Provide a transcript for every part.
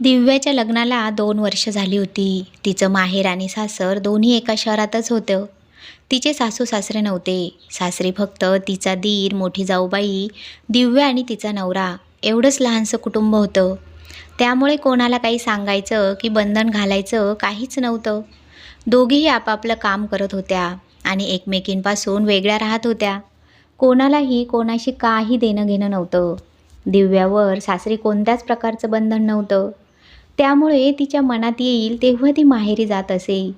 दिव्याच्या लग्नाला दोन वर्ष झाली होती. तिचं माहेर आणि सासर दोन्ही एका शहरातच होतं. तिचे सासू सासरे नव्हते. सासरी फक्त तिचा दीर मोठी जाऊबाई दिव्या आणि तिचा नवरा. एवढंच लहानसं कुटुंब होतं. त्यामुळे कोणाला काही सांगायचं की बंधन घालायचं काहीच नव्हतं. दोघीही आपापलं काम करत होत्या आणि एकमेकींपासून वेगळ्या राहत होत्या. कोणालाही कोणाशी काही देणं घेणं नव्हतं. दिव्यावर सासरी कोणत्याच प्रकारचं बंधन नव्हतं. त्यामुळे तिच्या मनात येईल तेव्हा ती माहेरी जात असे.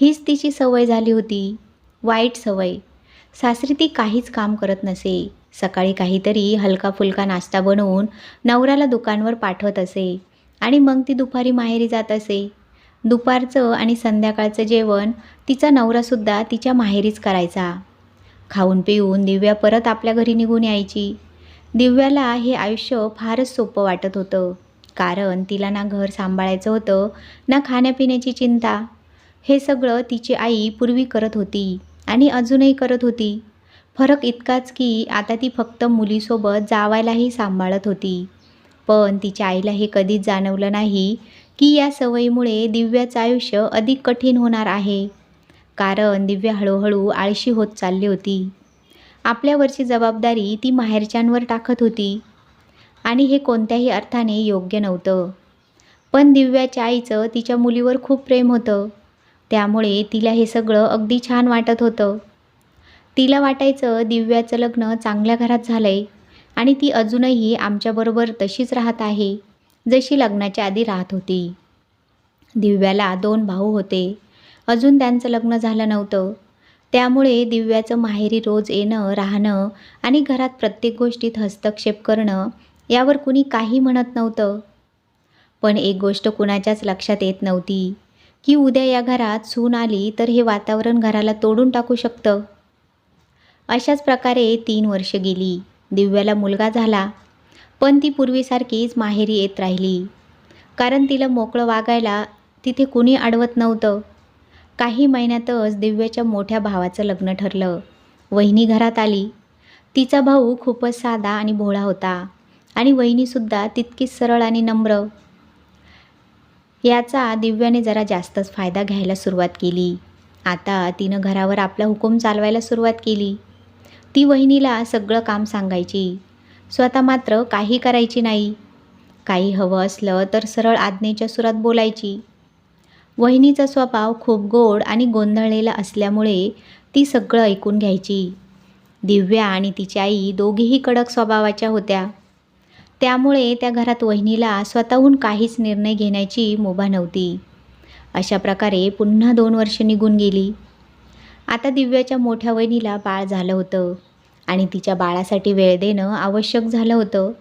हीच तिची सवय झाली होती. वाईट सवय. सासरी ती काहीच काम करत नसे. सकाळी काहीतरी हलका फुलका नाश्ता बनवून नवऱ्याला दुकानवर पाठवत असे. आणि मग ती दुपारी माहेरी जात असे. दुपारचं आणि संध्याकाळचं जेवण तिचा नवरासुद्धा तिच्या माहेरीच करायचा. खाऊन पिऊन दिव्या परत आपल्या घरी निघून यायची. दिव्याला हे आयुष्य फारच सोपं वाटत होतं. कारण तिला ना घर सांभाळायचं होतं ना खाण्यापिण्याची चिंता. हे सगळं तिची आई पूर्वी करत होती आणि अजूनही करत होती. फरक इतकाच की आता ती फक्त मुलीसोबत जावायलाही सांभाळत होती. पण तिच्या आईला हे कधीच जाणवलं नाही की या सवयीमुळे दिव्याचं आयुष्य अधिक कठीण होणार आहे. कारण दिव्या हळूहळू आळशी होत चालली होती. आपल्यावरची जबाबदारी ती माहेरच्यांवर टाकत होती. आणि हे कोणत्याही अर्थाने योग्य नव्हतं. पण दिव्याच्या आईचं तिच्या मुलीवर खूप प्रेम होतं. त्यामुळे तिला हे सगळं अगदी छान वाटत होतं. तिला वाटायचं दिव्याचं लग्न चांगल्या घरात झालं आहे आणि ती अजूनही आमच्याबरोबर तशीच राहत आहे जशी लग्नाच्या आधी राहत होती. दिव्याला दोन भाऊ होते. अजून त्यांचं लग्न झालं नव्हतं. त्यामुळे दिव्याचं माहेरी रोज येणं राहणं आणि घरात प्रत्येक गोष्टीत हस्तक्षेप करणं यावर कुणी काही म्हणत नव्हतं. पण एक गोष्ट कुणाच्याच लक्षात येत नव्हती की उद्या या घरात सून आली तर हे वातावरण घराला तोडून टाकू शकतं. अशाच प्रकारे तीन वर्ष गेली दिव्याला मुलगा झाला पण ती पूर्वीसारखीच माहेरी येत राहिली. कारण तिला मोकळं वागायला तिथे कुणी अडवत नव्हतं. काही महिन्यातच दिव्याच्या मोठ्या भावाचं लग्न ठरलं. वहिनी घरात आली. तिचा भाऊ खूपच साधा आणि भोळा होता. आणि वहिनीसुद्धा तितकीच सरळ आणि नम्र. याचा दिव्याने जरा जास्तच फायदा घ्यायला सुरुवात केली. आता तिनं घरावर आपला हुकूम चालवायला सुरुवात केली. ती वहिनीला सगळं काम सांगायची. स्वतः मात्र काही करायची नाही. काही हवं असलं तर सरळ आज्ञेच्या सुरात बोलायची. वहिनीचा स्वभाव खूप गोड आणि गोंधळलेला असल्यामुळे ती सगळं ऐकून घ्यायची. दिव्या आणि तिची आई दोघीही कडक स्वभावाच्या होत्या. त्यामुळे त्या घरात वहिनीला स्वतःहून काहीच निर्णय घेण्याची मुभा नव्हती. अशा प्रकारे पुन्हा दोन वर्ष निघून गेली. आता दिव्याच्या मोठ्या वहिनीला बाळ झालं होतं आणि तिच्या बाळासाठी वेळ देणं आवश्यक झालं होतं.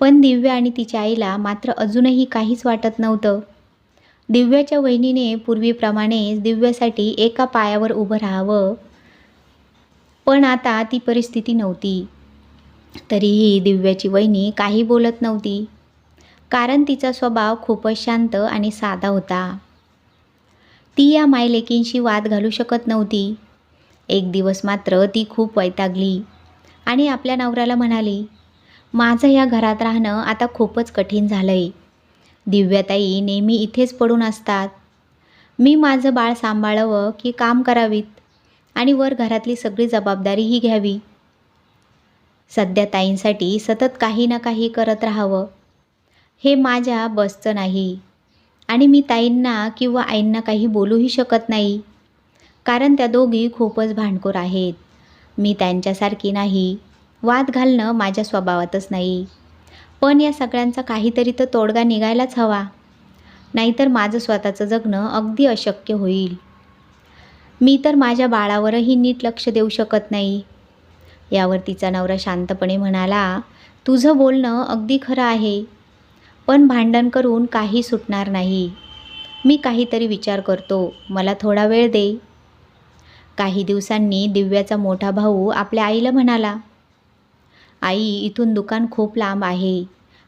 पण दिव्या आणि तिच्या आईला मात्र अजूनही काहीच वाटत नव्हतं. दिव्याच्या वहिनीने पूर्वीप्रमाणेच दिव्यासाठी एका पायावर उभं राहावं. पण आता ती परिस्थिती नव्हती. तरीही दिव्याची वहिनी काही बोलत नव्हती. कारण तिचा स्वभाव खूपच शांत आणि साधा होता. ती या मायलेकींशी वाद घालू शकत नव्हती. एक दिवस मात्र ती खूप वैतागली आणि आपल्या नवऱ्याला म्हणाली माझं या घरात राहणं आता खूपच कठीण झालं आहे दिव्याताई नेहमी इथेच पडून असतात. मी माझं बाळ सांभाळावं की काम करावीत आणि वर घरातली सगळी जबाबदारीही घ्यावी. सध्या ताईंसाठी सतत काही ना काही करत राहावं. हे माझ्या बसचं नाही. आणि मी ताईंना किंवा आईंना काही बोलूही शकत नाही. कारण त्या दोघी खूपच भांडखोर आहेत. मी त्यांच्यासारखी नाही. वाद घालणं माझ्या स्वभावातच नाही. पण या सगळ्यांचा काहीतरी तर तोडगा निघायलाच हवा. नाहीतर माझं स्वतःचं जगणं अगदी अशक्य होईल. मी तर माझ्या बाळावरही नीट लक्ष देऊ शकत नाही. यावर तिचा नवरा शांतपणे म्हणाला तुझं बोलणं अगदी खरं आहे पण भांडण करून काही सुटणार नाही. मी काहीतरी विचार करतो. मला थोडा वेळ दे. काही दिवसांनी दिव्याचा मोठा भाऊ आपल्या आईला म्हणाला आई इथून दुकान खूप लांब आहे.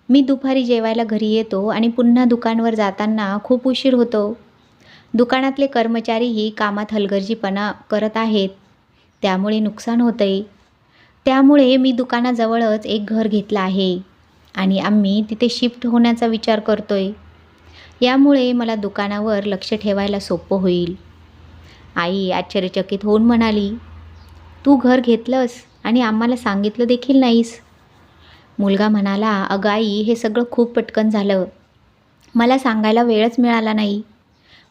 मी दुपारी जेवायला घरी येतो आणि पुन्हा दुकानवर जाताना खूप उशीर होतो. दुकानातले कर्मचारीही कामात हलगर्जीपणा करत आहेत. त्यामुळे नुकसान होतंय. त्यामुळे मी दुकानाजवळच एक घर घेतलं आहे आणि आम्ही तिथे शिफ्ट होण्याचा विचार करतो आहे यामुळे मला दुकानावर लक्ष ठेवायला सोपं होईल. आई आश्चर्यचकित होऊन म्हणाली तू घर घेतलंस आणि आम्हाला सांगितलं देखील नाहीस. मुलगा म्हणाला अगं आई हे सगळं खूप पटकन झालं. मला सांगायला वेळच मिळाला नाही.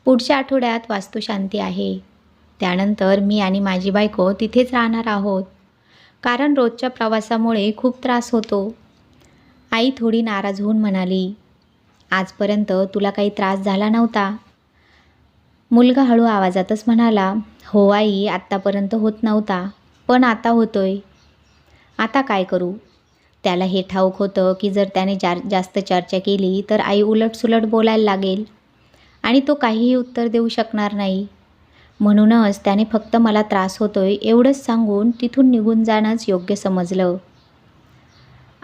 पुढच्या आठवड्यात वास्तुशांती आहे. त्यानंतर मी आणि माझी बायको तिथेच राहणार आहोत. कारण रोजच्या प्रवासामुळे खूप त्रास होतो. आई थोडी नाराज होऊन म्हणाली आजपर्यंत तुला काही त्रास झाला नव्हता. मुलगा हळू आवाजातच म्हणाला हो आई आत्तापर्यंत होत नव्हता पण आता होतोय. आता काय करू? त्याला हे ठाऊक होतं की जर त्याने जा जास्त चर्चा केली तर आई उलटसुलट बोलायला लागेल आणि तो काहीही उत्तर देऊ शकणार नाही. म्हणूनच त्याने फक्त मला त्रास होतोय एवढंच सांगून तिथून निघून जाणंच योग्य समजलं.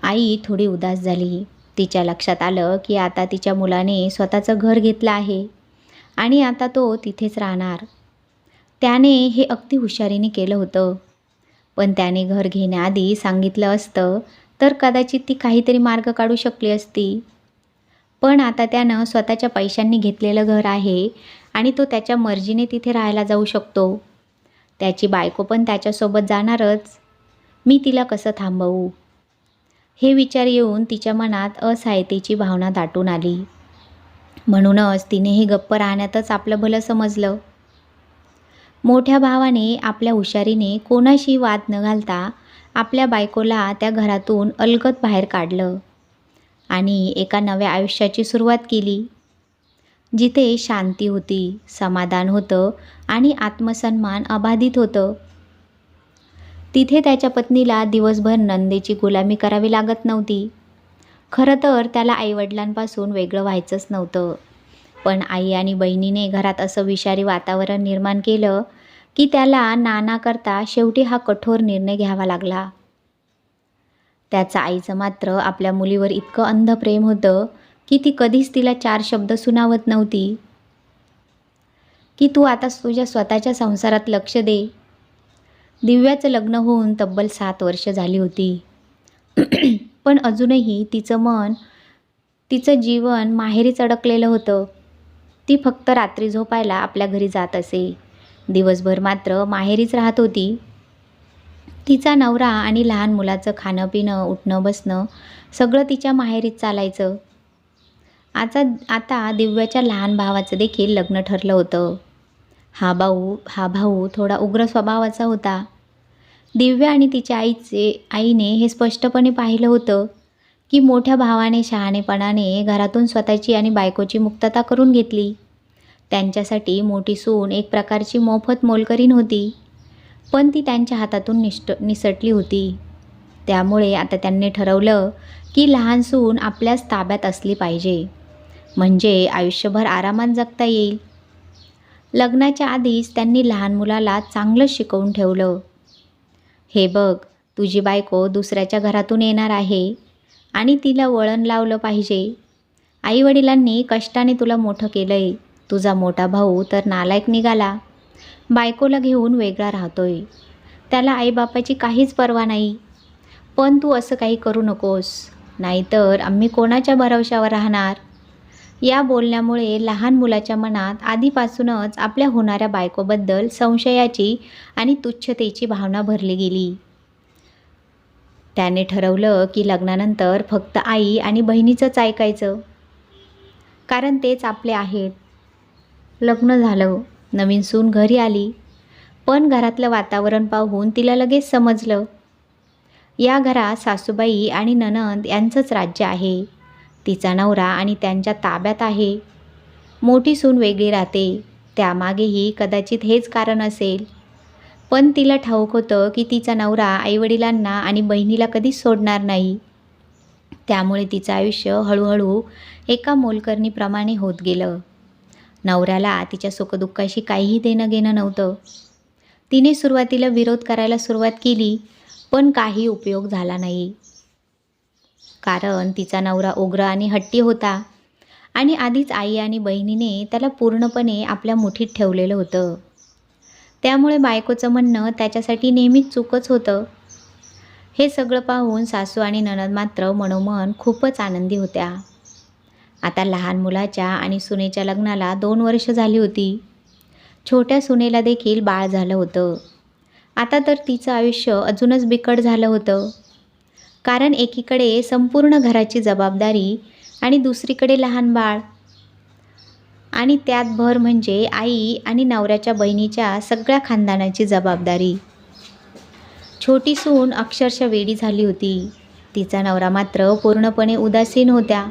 आई थोडी उदास झाली. तिच्या लक्षात आलं की आता तिच्या मुलाने स्वतःचं घर घेतलं आहे आणि आता तो तिथेच राहणार. त्याने हे अगदी हुशारीने केलं होतं. पण त्याने घर घेण्याआधी सांगितलं असतं तर कदाचित ती काहीतरी मार्ग काढू शकली असती. पण आता त्यानं स्वतःच्या पैशांनी घेतलेलं घर आहे आणि तो त्याच्या मर्जीने तिथे राहायला जाऊ शकतो. त्याची बायको पण त्याच्यासोबत जाणारच. मी तिला कसं थांबवू? हे विचार येऊन तिच्या मनात असहायतेची भावना दाटून आली. म्हणूनच तिने हे गप्प राहण्यातच आपलं भलं समजलं. मोठ्या भावाने आपल्या हुशारीने कोणाशी वाद न घालता आपल्या बायकोला त्या घरातून अलगत बाहेर काढलं आणि एका नव्या आयुष्याची सुरुवात केली. जिथे शांती होती समाधान होतं आणि आत्मसन्मान अबाधित होतं. तिथे त्याच्या पत्नीला दिवसभर नंदेची गुलामी करावी लागत नव्हती. खरं तर त्याला आईवडिलांपासून वेगळं व्हायचंच नव्हतं. पण आई आणि बहिणीने घरात असं विषारी वातावरण निर्माण केलं की त्याला नाना करता शेवटी हा कठोर निर्णय घ्यावा लागला. त्याचं आईचं मात्र आपल्या मुलीवर इतकं अंध प्रेम होतं की ती कधीच तिला चार शब्द सुनावत नव्हती. की तू आता तुझ्या स्वतःच्या संसारात लक्ष दे. दिव्याचं लग्न होऊन तब्बल सात वर्ष झाली होती. पण अजूनही तिचं मन तिचं जीवन माहेरीच अडकलेलं होतं. ती फक्त रात्री झोपायला आपल्या घरी जात असे. दिवसभर मात्र माहेरीच राहत होती. तिचा नवरा आणि लहान मुलाचं खाणं पिणं उठणं बसणं सगळं तिच्या माहेरीच चालायचं. आता आता दिव्याच्या लहान भावाचं देखील लग्न ठरलं होतं. हा भाऊ हा भाऊ थोडा उग्र स्वभावाचा होता. दिव्या आणि तिच्या आईचे आईने हे स्पष्टपणे पाहिलं होतं की मोठ्या भावाने शहाणेपणाने घरातून स्वतःची आणि बायकोची मुक्तता करून घेतली. त्यांच्यासाठी मोठी सून एक प्रकारची मोफत मोलकरीण होती. पण ती त्यांच्या हातातून निष्ट निसटली होती. त्यामुळे आता त्यांनी ठरवलं की लहान सून आपल्याच ताब्यात असली पाहिजे. म्हणजे आयुष्यभर आरामात जगता येईल. लग्नाच्या आधीच त्यांनी लहान मुलाला चांगलं शिकवून ठेवलं. हे बघ तुझी बायको दुसऱ्याच्या घरातून येणार आहे आणि तिला वळण लावलं पाहिजे. आईवडिलांनी कष्टाने तुला मोठं केलं आहे तुझा मोठा भाऊ तर नालायक निघाला. बायकोला घेऊन वेगळा राहतोय. त्याला आईबापाची काहीच पर्वा नाही. पण तू असं काही करू नकोस. नाहीतर आम्ही कोणाच्या भरवशावर राहणार? या बोलण्यामुळे लहान मुलाच्या मनात आधीपासूनच आपल्या होणाऱ्या बायकोबद्दल संशयाची आणि तुच्छतेची भावना भरली गेली. त्याने ठरवलं की लग्नानंतर फक्त आई आणि बहिणीचंच ऐकायचं. कारण तेच आपले आहेत. लग्न झालं नवीन सून घरी आली. पण घरातलं वातावरण पाहून तिला लगेच समजलं. या घरात सासूबाई आणि ननंद यांचंच राज्य आहे. तिचा नवरा आणि त्यांच्या ताब्यात आहे. मोठी सून वेगळी राहते. त्यामागेही कदाचित हेच कारण असेल. पण तिला ठाऊक होतं की तिचा नवरा आईवडिलांना आणि बहिणीला कधीच सोडणार नाही. त्यामुळे तिचं आयुष्य हळूहळू एका मोलकरणीप्रमाणे होत गेलं. नवऱ्याला तिच्या सुखदुःखाशी काहीही देणं घेणं नव्हतं. तिने सुरुवातीला विरोध करायला सुरुवात केली पण काही उपयोग झाला नाही. कारण तिचा नवरा उग्र आणि हट्टी होता. आणि आधीच आई आणि बहिणीने त्याला पूर्णपणे आपल्या मुठीत ठेवलेलं होतं. त्यामुळे बायकोचं म्हणणं त्याच्यासाठी नेहमीच चूकच होतं. हे सगळं पाहून सासू आणि ननद मात्र मनोमन खूपच आनंदी होत्या. आता लहान मुलाच्या आणि सुनेच्या लग्नाला दोन वर्ष झाली होती. छोट्या सुनेला देखील बाळ झालं होतं. आता तर तिचं आयुष्य अजूनच बिकट झालं होतं. कारण एकीकडे संपूर्ण घराची जबाबदारी आणि दुसरीकडे लहान बाळ. आणि त्यात भर म्हणजे आई आणि नवऱ्याच्या बहिणीच्या सगळ्या खानदानाची जबाबदारी. छोटी सून अक्षरशः वेडी झाली होती. तिचा नवरा मात्र पूर्णपणे उदासीन होत्या.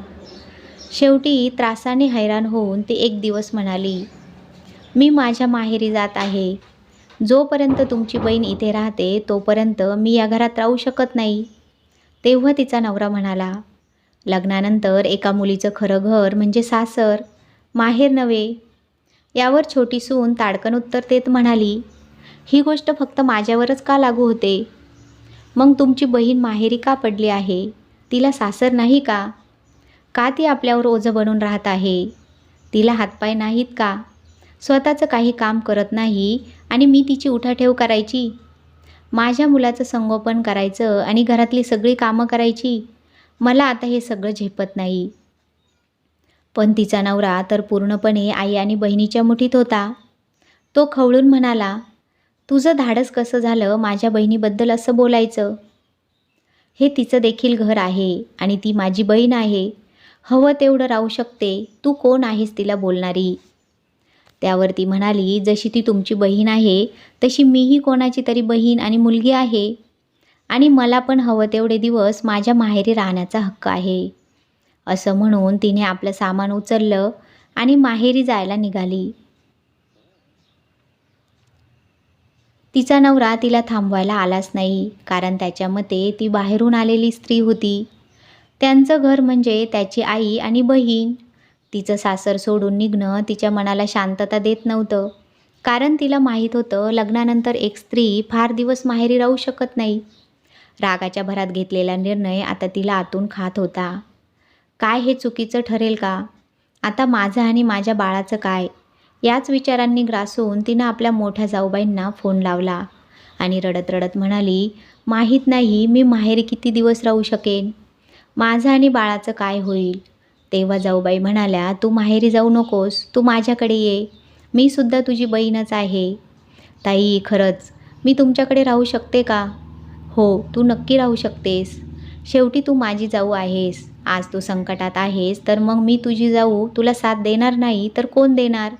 शेवटी त्रासाने हैराण होऊन ती एक दिवस म्हणाली मी माझ्या माहेरी जात आहे. जोपर्यंत तुमची बहीण इथे राहते तोपर्यंत मी या घरात राहू शकत नाही. तेव्हा तिचा नवरा म्हणाला लग्नानंतर एका मुलीचं खरं घर म्हणजे सासर माहेर नव्हे. यावर छोटी सून ताडकन उत्तर देत म्हणाली ही गोष्ट फक्त माझ्यावरच का लागू होते? मग तुमची बहीण माहेरी का पडली आहे? तिला सासर नाही का? का ती आपल्यावर ओझं बनून राहत आहे? तिला हातपाय नाहीत का? स्वतःचं काही काम करत नाही आणि मी तिची उठाठेव करायची? माझ्या मुलाचं संगोपन करायचं आणि घरातली सगळी कामं करायची? मला आता हे सगळं झेपत नाही. पण तिचा नवरा तर पूर्णपणे आई आणि बहिणीच्या मुठीत होता. तो खवळून म्हणाला तुझं धाडस कसं झालं माझ्या बहिणीबद्दल असं बोलायचं? हे तिचं देखील घर आहे आणि ती माझी बहीण आहे. हवं तेवढं राहू शकते. तू कोण आहेस तिला बोलणारी? त्यावर ती म्हणाली जशी ती तुमची बहीण आहे तशी मीही कोणाची तरी बहीण आणि मुलगी आहे. आणि मला पण हवं तेवढे दिवस माझ्या माहेरी राहण्याचा हक्क आहे. असं म्हणून तिने आपलं सामान उचललं आणि माहेरी जायला निघाली. तिचा नवरा तिला थांबवायला आलाच नाही कारण त्याच्या मते ती बाहेरून आलेली स्त्री होती. त्यांचं घर म्हणजे त्याची आई आणि बहीण. तिचं सासर सोडून निघणं तिच्या मनाला शांतता देत नव्हतं. कारण तिला माहीत होतं लग्नानंतर एक स्त्री फार दिवस माहेरी राहू शकत नाही. रागाच्या भरात घेतलेला निर्णय आता तिला आतून खात होता. काय हे चुकीचं ठरेल का? आता माझं आणि माझ्या बाळाचं काय? याच विचारांनी ग्रासून तिनं आपल्या मोठ्या जाऊबाईंना फोन लावला. आणि रडत रडत म्हणाली माहीत नाही मी माहेरी किती दिवस राहू शकेन? माझं आणि बाळाचं काय होईल? तेव्हा जाऊबाई म्हणाल्या तू माहेरी जाऊ नकोस तू माझ्याकडे ये. मी सुद्धा तुझी बहीणच आहे. ताई खरंच? मी तुमच्याकडे राहू शकते का? हो तू नक्की राहू शकतेस. शेवटी तू माझी जाऊ आहेस. आज तू संकटात आहेस तर मग मी तुझी जाऊ. तुला साथ देणार नाही तर कोण देणार?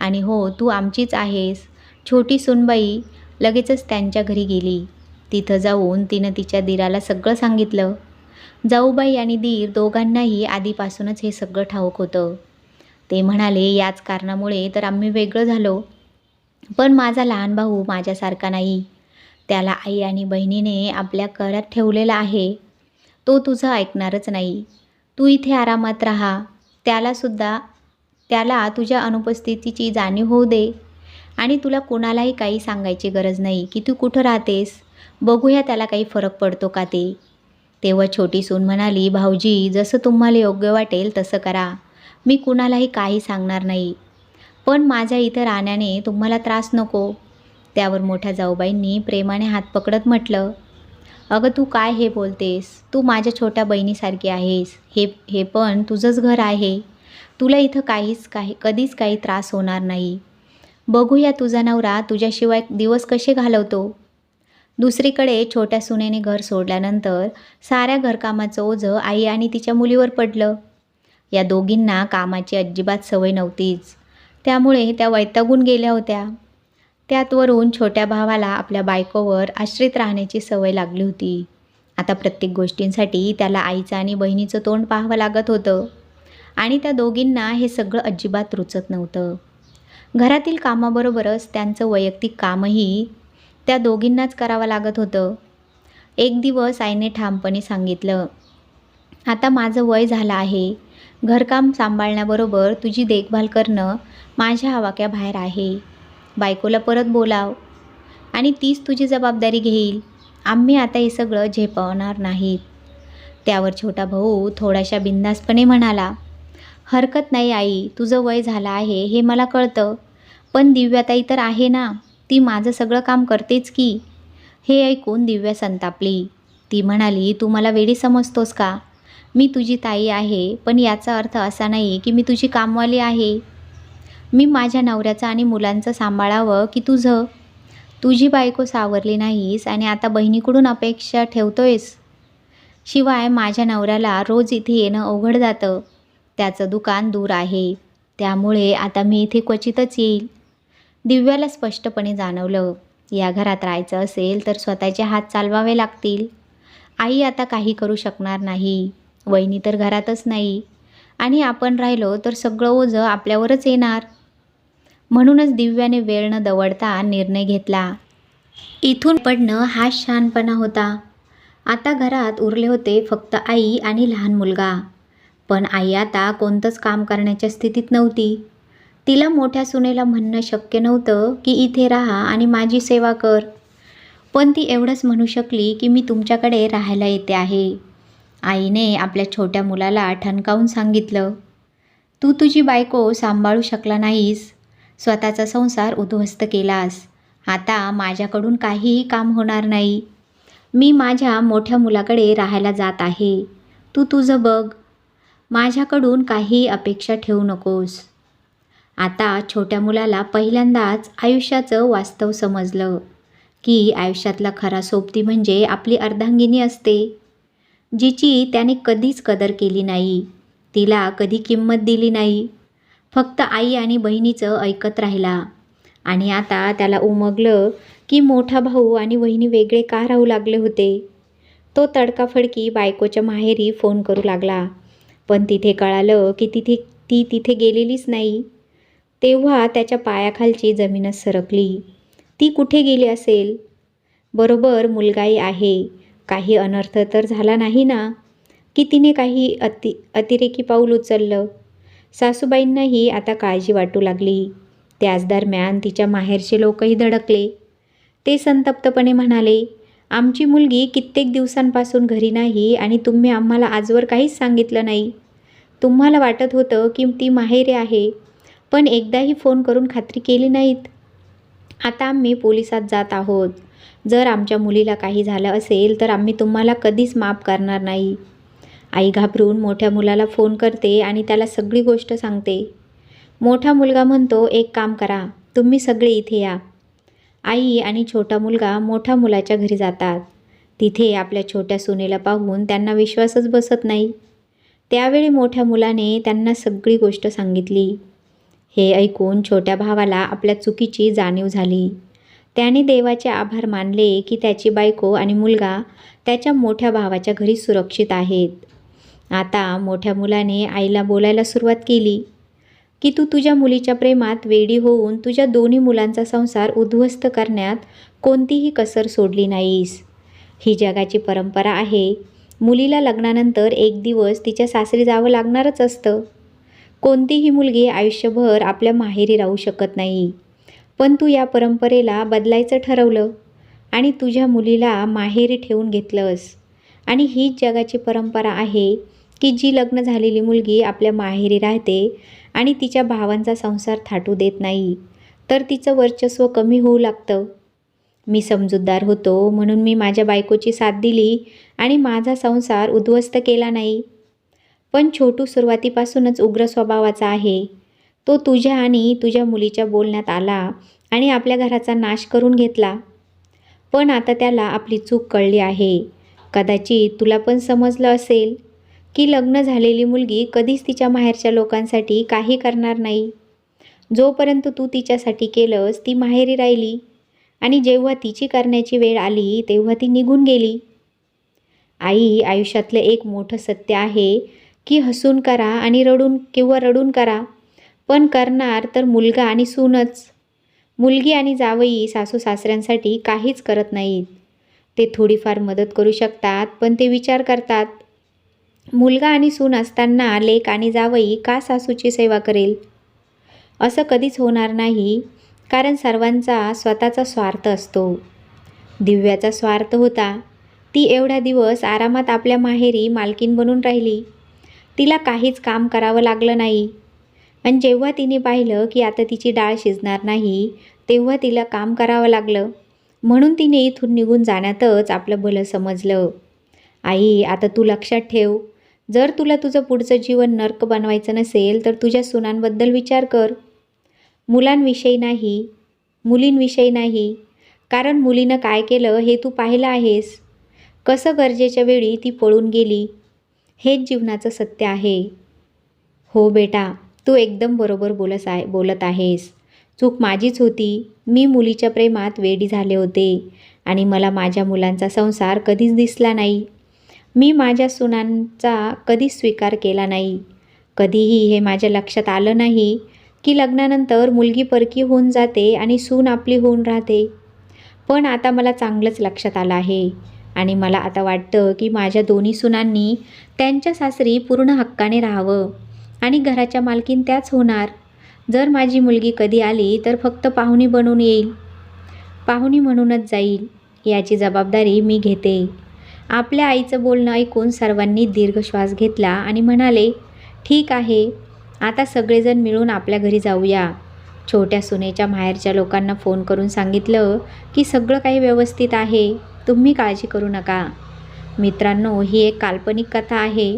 आणि हो तू आमचीच आहेस. छोटी सुनबाई. लगेचच त्यांच्या घरी गेली. तिथं जाऊन तिनं तिच्या दिराला सगळं सांगितलं. जाऊबाई आणि दीर दोघांनाही आधीपासूनच हे सगळं ठाऊक होतं. ते म्हणाले याच कारणामुळे तर आम्ही वेगळं झालो. पण माझा लहान भाऊ माझ्यासारखा नाही. त्याला आई आणि बहिणीने आपल्या करात ठेवलेला आहे. तो तुझं ऐकणारच नाही. तू इथे आरामात राहा. त्यालासुद्धा त्याला तुझ्या अनुपस्थितीची जाणीव होऊ दे. आणि तुला कोणालाही काही सांगायची गरज नाही की तू कुठं राहतेस? बघूया त्याला काही फरक पडतो का ते. तेव्हा छोटी सून म्हणाली भाऊजी जसं तुम्हाला योग्य वाटेल तसं करा. मी कुणालाही काही सांगणार नाही. पण माझ्या इथं राहण्याने तुम्हाला त्रास नको. त्यावर मोठ्या जाऊबाईंनी प्रेमाने हात पकडत म्हटलं अगं तू काय हे बोलतेस? तू माझ्या छोट्या बहिणीसारखी आहेस. हे हे पण तुझंच घर आहे. तुला इथं काहीच काही कधीच काही त्रास होणार नाही. बघूया तुझा नवरा तुझ्याशिवाय दिवस कसे घालवतो. दुसरीकडे छोट्या सुनेने घर सोडल्यानंतर साऱ्या घरकामाचं ओझं आई आणि तिच्या मुलीवर पडलं. या दोघींना कामाची अजिबात सवय नव्हतीच. त्यामुळे त्या वैतागून गेल्या होत्या. त्यात वरून छोट्या भावाला आपल्या बायकोवर आश्रित राहण्याची सवय लागली होती. आता प्रत्येक गोष्टींसाठी त्याला आईचं आणि बहिणीचं तोंड पाहावं लागत होतं. आणि त्या दोघींना हे सगळं अजिबात रुचत नव्हतं. घरातील कामाबरोबरच त्यांचं वैयक्तिक कामही त्या दोघींनाच करावं लागत होतं. एक दिवस आईने ठामपणे सांगितलं आता माझं वय झालं आहे. घरकाम सांभाळण्याबरोबर तुझी देखभाल करणं माझ्या आवाक्याबाहेर आहे. बायकोला परत बोलाव आणि तीच तुझी जबाबदारी घेईल. आम्ही आता हे सगळं झेपवणार नाहीत. त्यावर छोटा भाऊ थोड्याशा बिंदासपणे म्हणाला हरकत नाही आई तुझं वय झालं आहे हे मला कळतं. पण दिव्याताई तर आहे ना. ती माझं सगळं काम करतेच की. हे ऐकून दिव्या संतापली. ती म्हणाली तू मला वेळी समजतोस का? मी तुझी ताई आहे पण याचा अर्थ असा नाही की मी तुझी कामवाली आहे. मी माझ्या नवऱ्याचं आणि मुलांचं सांभाळावं की तुझं? तुझी बायको सावरली नाहीस आणि आता बहिणीकडून अपेक्षा ठेवतोयस? शिवाय माझ्या नवऱ्याला रोज इथे येणं अवघड जातं. त्याचं दुकान दूर आहे. त्यामुळे आता मी इथे क्वचितच येईल. दिव्याला स्पष्टपणे जाणवलं या घरात राहायचं असेल तर स्वतःचे हात चालवावे लागतील. आई आता काही करू शकणार नाही. वहिनी तर घरातच नाही. आणि आपण राहिलो तर सगळं ओझं आपल्यावरच येणार. म्हणूनच दिव्याने वेळ न दवडता निर्णय घेतला. इथून पडणं हा शहाणपणा होता. आता घरात उरले होते फक्त आई आणि लहान मुलगा. पण आई आता कोणतंच काम करण्याच्या स्थितीत नव्हती. तिला मोठ्या सुनेला म्हणणं शक्य नव्हतं की इथे राहा आणि माझी सेवा कर. पण ती एवढंच म्हणू शकली की मी तुमच्याकडे राहायला येते आहे. आईने आपल्या छोट्या मुलाला ठणकावून सांगितलं तू तुझी बायको सांभाळू शकला नाहीस. स्वतःचा संसार उद्ध्वस्त केलास. आता माझ्याकडून काहीही काम होणार नाही. मी माझ्या मोठ्या मुलाकडे राहायला जात आहे. तू तुझं बघ. माझ्याकडून काही अपेक्षा ठेवू नकोस. आता छोट्या मुलाला पहिल्यांदाच आयुष्याचं वास्तव समजलं. की आयुष्यातला खरा सोबती म्हणजे आपली अर्धांगिनी असते. जिची त्याने कधीच कदर केली नाही. तिला कधी किंमत दिली नाही. फक्त आई आणि बहिणीचं ऐकत राहिला. आणि आता त्याला उमगलं की मोठा भाऊ आणि वहिनी वेगळे का राहू लागले होते? तो तडकाफडकी बायकोच्या माहेरी फोन करू लागला. पण तिथे कळालं की तिथे ती तिथे गेलेलीच नाही. तेव्हा त्याच्या पायाखालची जमीनच सरकली. ती कुठे गेली असेल? बरोबर मुलगाही आहे. काही अनर्थ तर झाला नाही ना? की तिने काही अति अतिरेकी पाऊल उचललं? सासूबाईंनाही आता काळजी वाटू लागली. त्याच दरम्यान तिच्या माहेरचे लोकही धडकले. ते संतप्तपणे म्हणाले आमची मुलगी कित्येक दिवसांपासून घरी नाही आणि तुम्ही आम्हाला आजवर काहीच सांगितलं नाही. तुम्हाला वाटत होतं की ती माहेरे आहे. पण एकदाही फोन करून खात्री केली नाहीत. आता आम्ही पोलिसात जात आहोत. जर आमच्या मुलीला काही झालं असेल तर आम्ही तुम्हाला कधीच माफ करणार नाही. आई घाबरून मोठ्या मुलाला फोन करते आणि त्याला सगळी गोष्ट सांगते. मोठा मुलगा म्हणतो एक काम करा तुम्ही सगळे इथे या. आई आणि छोटा मुलगा मोठ्या मुलाच्या घरी जातात. तिथे आपल्या छोट्या सुनेला पाहून त्यांना विश्वासच बसत नाही. त्यावेळी मोठ्या मुलाने त्यांना सगळी गोष्ट सांगितली. हे ऐकून छोट्या भावाला आपल्या चुकीची जाणीव झाली. त्याने देवाचे आभार मानले की त्याची बायको आणि मुलगा त्याच्या मोठ्या भावाच्या घरी सुरक्षित आहेत. आता मोठ्या मुलाने आईला बोलायला सुरुवात केली की तू तुझ्या मुलीच्या प्रेमात वेडी होऊन तुझ्या दोन्ही मुलांचा संसार उद्ध्वस्त करण्यात कोणतीही कसर सोडली नाहीस. ही जगाची परंपरा आहे. मुलीला लग्नानंतर एक दिवस तिच्या सासरी जावं लागणारच असतं. कोणतीही मुलगी आयुष्यभर आपल्या माहेरी राहू शकत नाही. पण तू या परंपरेला बदलायचं ठरवलं आणि तुझ्या मुलीला माहेरी ठेवून घेतलंस. आणि हीच जगाची परंपरा आहे की जी लग्न झालेली मुलगी आपल्या माहेरी राहते आणि तिच्या भावांचा संसार थाटू देत नाही तर तिचं वर्चस्व कमी होऊ लागतं. मी समजूतदार होतो म्हणून मी माझ्या बायकोची साथ दिली आणि माझा संसार उद्ध्वस्त केला नाही. पण छोटू सुरुवातीपासूनच उग्र स्वभावाचा आहे. तो तुझ्या आणि तुझ्या मुलीच्या बोलण्यात आला आणि आपल्या घराचा नाश करून घेतला. पण आता त्याला आपली चूक कळली आहे. कदाचित तुला पण समजलं असेल की लग्न झालेली मुलगी कधीच तिच्या माहेरच्या लोकांसाठी काही करणार नाही. जोपर्यंत तू तिच्यासाठी केलंस ती माहेरी राहिली आणि जेव्हा तिची करण्याची वेळ आली तेव्हा ती निघून गेली. आई आयुष्यातलं एक मोठं सत्य आहे की हसून करा आणि रडून किंवा रडून करा. पण करणार तर मुलगा आणि सूनच. मुलगी आणि जावई सासू सासऱ्यांसाठी काहीच करत नाहीत. ते थोडीफार मदत करू शकतात पण ते विचार करतात. मुलगा आणि सून असताना लेक आणि जावई का सासूची सेवा करेल? असं कधीच होणार नाही कारण सर्वांचा स्वतःचा स्वार्थ असतो. दिव्याचा स्वार्थ होता. ती एवढा दिवस आरामात आपल्या माहेरी मालकीन बनून राहिली. तिला काहीच काम करावं लागलं नाही. आणि जेव्हा तिने पाहिलं की आता तिची डाळ शिजणार नाही तेव्हा तिला काम करावं लागलं. म्हणून तिने इथून निघून जाण्यातच आपलं भलं समजलं. आई आता तू लक्षात ठेव. जर तुला तुझं पुढचं जीवन नर्क बनवायचं नसेल तर तुझ्या सुनांबद्दल विचार कर. मुलांविषयी नाही मुलींविषयी नाही. कारण मुलीनं काय केलं हे तू पाहिलं आहेस. कसं गरजेच्या वेळी ती पळून गेली? हेच जीवनाचं सत्य आहे. हो बेटा तू एकदम बरोबर बोलस आहे बोलत आहेस. चूक माझीच होती. मी मुलीच्या प्रेमात वेडी झाले होते आणि मला माझ्या मुलांचा संसार कधीच दिसला नाही. मी माझ्या सुनांचा कधीच स्वीकार केला नाही. कधीही हे माझ्या लक्षात आलं नाही की लग्नानंतर मुलगी परकी होऊन जाते आणि सून आपली होऊन राहते. पण आता मला चांगलंच लक्षात आलं आहे. आणि मला आता वाटतं की माझ्या दोन्ही सुनांनी त्यांच्या सासरी पूर्ण हक्काने राहावं आणि घराच्या मालकीन त्याच होणार. जर माझी मुलगी कधी आली तर फक्त पाहुणी बनून येईल. पाहुणी म्हणूनच जाईल याची जबाबदारी मी घेते. आपल्या आईचं बोलणं ऐकून सर्वांनी दीर्घ श्वास घेतला आणि म्हणाले ठीक आहे आता सगळेजण मिळून आपल्या घरी जाऊया. छोट्या सुनेच्या माहेरच्या लोकांना फोन करून सांगितलं की सगळं काही व्यवस्थित आहे. तुम्ही काळजी करू नका. मित्रांनो ही एक काल्पनिक कथा आहे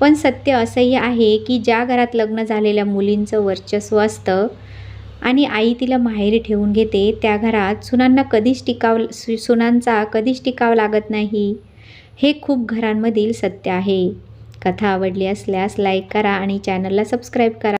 पण सत्य असंही आहे की ज्या घरात लग्न झालेल्या मुलींचं वर्चस्व असतं आणि आई तिला माहेरी ठेवून घेते त्या घरात सुनांना कधीच टिकाव सु सुनांचा कधीच टिकाव लागत नाही. हे खूप घरांमधील सत्य आहे. कथा आवडली असल्यास लाईक करा आणि चॅनलला सबस्क्राईब करा.